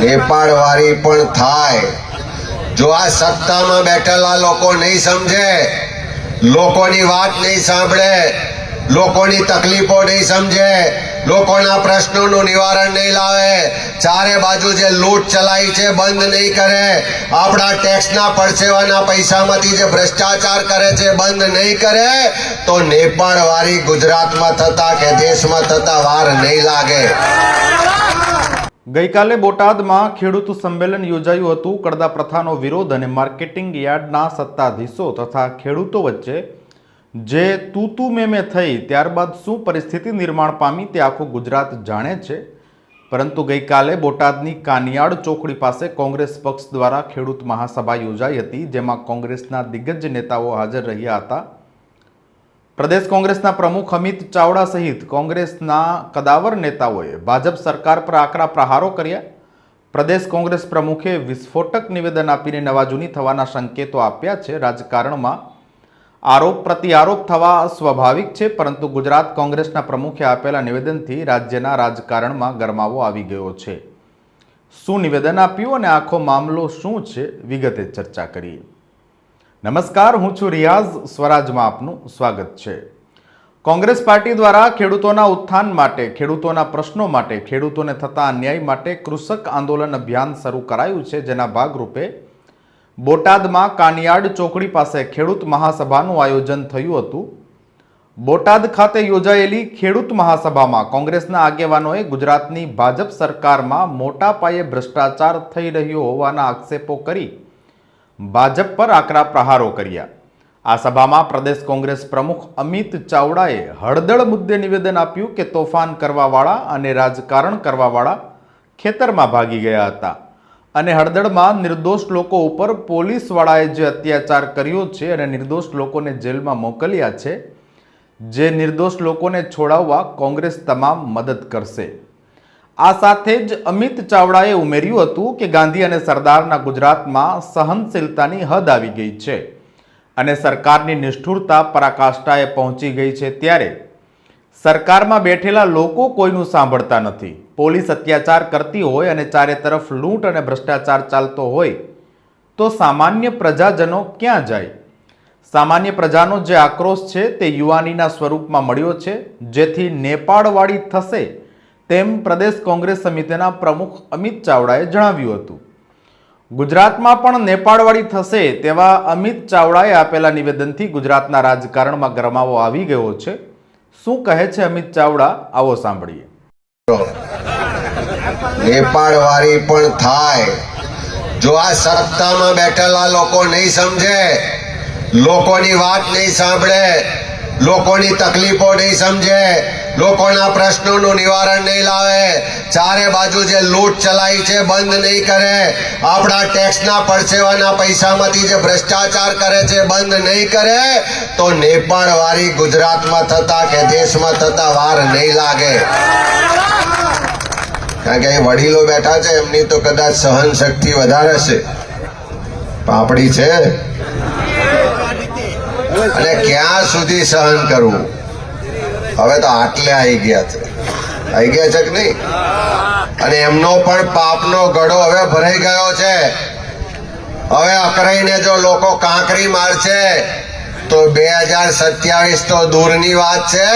નેપાળ વાળી પણ થાય. જો આ સત્તામાં બેઠેલા લોકો નહીં સમજે, લોકોની વાત નહીં સાંભળે, લોકોની તકલીફો નહીં સમજે, લોકોના પ્રશ્નોનું નિવારણ નહીં લાવે, ચારે બાજુ જે લૂંટ ચલાવી છે બંધ નહીં કરે, આપણા ટેક્સના પરસેવાના પૈસામાંથી જે ભ્રષ્ટાચાર કરે છે બંધ નહીં કરે, તો નેપાળવાળી ગુજરાતમાં થતા કે દેશમાં થતા વાર નહીં લાગે. ગઈકાલે બોટાદમાં ખેડૂત સંમેલન યોજાયું હતું. કડદા પ્રથાનો વિરોધ અને માર્કેટિંગ યાર્ડના સત્તાધીશો તથા ખેડૂતો વચ્ચે જે તૂતુ મેમે થઈ ત્યારબાદ શું પરિસ્થિતિ નિર્માણ પામી તે આખું ગુજરાત જાણે છે. પરંતુ ગઈકાલે બોટાદની કાનિયાડ ચોકડી પાસે કોંગ્રેસ પક્ષ દ્વારા ખેડૂત મહાસભા યોજાઈ હતી, જેમાં કોંગ્રેસના દિગ્ગજ નેતાઓ હાજર રહ્યા હતા. પ્રદેશ કોંગ્રેસના પ્રમુખ અમિત ચાવડા સહિત કોંગ્રેસના કદાવર નેતાઓએ ભાજપ સરકાર પર આકરા પ્રહારો કર્યા. પ્રદેશ કોંગ્રેસ પ્રમુખે વિસ્ફોટક નિવેદન આપીને નવાજૂની થવાના સંકેતો આપ્યા છે. રાજકારણમાં આરોપ પ્રત્યારોપ થવા સ્વાભાવિક છે, પરંતુ ગુજરાત કોંગ્રેસના પ્રમુખે આપેલા નિવેદનથી રાજ્યના રાજકારણમાં ગરમાવો આવી ગયો છે. શું નિવેદન આપ્યું અને આખો મામલો શું છે, વિગતે ચર્ચા કરીએ. નમસ્કાર, હું છું રિયાઝ. સ્વરાજમાં આપનું સ્વાગત છે. કોંગ્રેસ પાર્ટી દ્વારા ખેડૂતોના ઉત્થાન માટે, ખેડૂતોના પ્રશ્નો માટે, ખેડૂતોને થતા અન્યાય માટે કૃષક આંદોલન અભિયાન શરૂ કરાયું છે, જેના ભાગરૂપે બોટાદમાં કાનિયાડ ચોકડી પાસે ખેડૂત મહાસભાનું આયોજન થયું હતું. બોટાદ ખાતે યોજાયેલી ખેડૂત મહાસભામાં કોંગ્રેસના આગેવાનોએ ગુજરાતની ભાજપ સરકારમાં મોટા પાયે ભ્રષ્ટાચાર થઈ રહ્યો હોવાના આક્ષેપો કરી ભાજપ પર આકરા પ્રહારો કર્યા. આ સભામાં પ્રદેશ કોંગ્રેસ પ્રમુખ અમિત ચાવડાએ હળદળ મુદ્દે નિવેદન આપ્યું કે તોફાન કરવાવાળા અને રાજકારણ કરવાવાળા ખેતરમાં ભાગી ગયા હતા અને હળદળમાં નિર્દોષ લોકો ઉપર પોલીસવાળાએ જે અત્યાચાર કર્યો છે અને નિર્દોષ લોકોને જેલમાં મોકલ્યા છે, જે નિર્દોષ લોકોને છોડાવવા કોંગ્રેસ તમામ મદદ કરશે. આ સાથે જ અમિત ચાવડાએ ઉમેર્યું હતું કે ગાંધી અને સરદારના ગુજરાતમાં સહનશીલતાની હદ આવી ગઈ છે અને સરકારની નિષ્ઠુરતા પરાકાષ્ઠાએ પહોંચી ગઈ છે ત્યારે. સરકારમાં બેઠેલા લોકો કોઈનું સાંભળતા નથી. પોલીસ અત્યાચાર કરતી હોય અને ચારે તરફ લૂંટ અને ભ્રષ્ટાચાર ચાલતો હોય, તો સામાન્ય પ્રજાજનો ક્યાં જાય? સામાન્ય પ્રજાનો જે આક્રોશ છે તે યુવાનીના સ્વરૂપમાં મળ્યો છે, જેથી નેપાળવાળી થશે તેમ પ્રદેશ કોંગ્રેસ સમિતિના પ્રમુખ અમિત ચાવડાએ જણાવ્યું હતું. ગુજરાતમાં પણ નેપાળવાળી થશે તેવા અમિત ચાવડાએ આપેલા નિવેદનથી ગુજરાતના રાજકારણમાં ગરમાવો આવી ગયો છે. શું કહે છે અમિત ચાવડા? આવો સાંભળીએ. નેપાળવાળી પણ થાય. જો આ સત્તામાં બેઠેલા લોકો નહીં સમજે, લોકોની વાત નહીં સાંભળે, લોકોની તકલીફો નહીં સમજે લોકોના પ્રશ્નોનું નિવારણ નહીં લાવે. ચારે બાજુ જે લૂંટ ચલાવી છે, બંધ નહીં કરે. આપણા ટેક્સના પરસેવાના પૈસામાંથી જે ભ્રષ્ટાચાર કરે છે, બંધ નહીં કરે, તો નેપાળ વાળી ગુજરાતમાં થતા કે દેશમાં થતા વાર નહીં લાગે. કારણ કે અહીં વડીલો બેઠા છે, એમની તો કદાચ સહન શક્તિ વધારે છે. પાપડી છે. અને ક્યાં સુધી સહન કરવું? હવે તો આટલે આવી ગયા છે. આવી ગયા છે કે નહીં? અને એમનો પણ પાપનો ગળો હવે ભરાઈ ગયો છે. હવે અકરાઈને જો લોકો કાંકરી મારશે, તો બે હજાર સત્યાવીસ તો દૂરની વાત છે.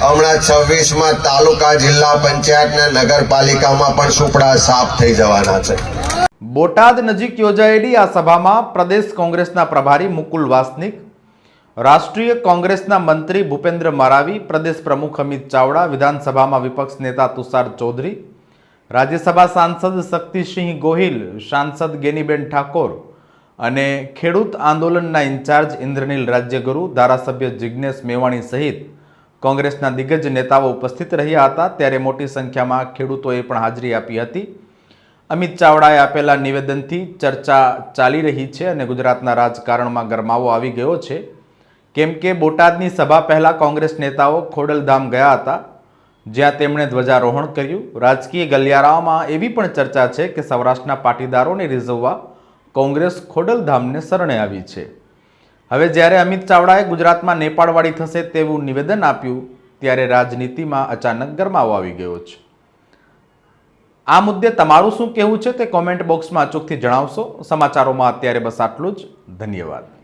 હમણાં છવ્વીસમાં તાલુકા જિલ્લા પંચાયત ને નગરપાલિકામાં પણ સુપડા સાફ થઈ જવાના છે. બોટાદ નજીક યોજાયેલી આ સભામાં પ્રદેશ કોંગ્રેસના પ્રભારી મુકુલ વાસનિક રાષ્ટ્રીય કોંગ્રેસના મંત્રી ભૂપેન્દ્ર મારાવી, પ્રદેશ પ્રમુખ અમિત ચાવડા, વિધાનસભામાં વિપક્ષ નેતા તુષાર ચૌધરી, રાજ્યસભા સાંસદ શક્તિસિંહ ગોહિલ, સાંસદ ગેનીબેન ઠાકોર અને ખેડૂત આંદોલનના ઇન્ચાર્જ ઇન્દ્રનીલ રાજ્યગુરુ, ધારાસભ્ય જિજ્ઞેશ મેવાણી સહિત કોંગ્રેસના દિગ્ગજ નેતાઓ ઉપસ્થિત રહ્યા હતા. ત્યારે મોટી સંખ્યામાં ખેડૂતોએ પણ હાજરી આપી હતી. અમિત ચાવડાએ આપેલા નિવેદનથી ચર્ચા ચાલી રહી છે અને ગુજરાતના રાજકારણમાં ગરમાવો આવી ગયો છે. કેમ કે બોટાદની સભા પહેલાં કોંગ્રેસ નેતાઓ ખોડલધામ ગયા હતા, જ્યાં તેમણે ધ્વજારોહણ કર્યું. રાજકીય ગલિયારાઓમાં એવી પણ ચર્ચા છે કે સૌરાષ્ટ્રના પાટીદારોને રીઝવવા કોંગ્રેસ ખોડલધામને શરણે આવી છે. હવે જ્યારે અમિત ચાવડાએ ગુજરાતમાં નેપાળવાળી થશે તેવું નિવેદન આપ્યું, ત્યારે રાજનીતિમાં અચાનક ગરમાવો આવી ગયો છે. આ મુદ્દે તમારું શું કહેવું છે તે કોમેન્ટ બોક્સમાં અચૂકથી જણાવશો. સમાચારોમાં અત્યારે બસ આટલું જ. ધન્યવાદ.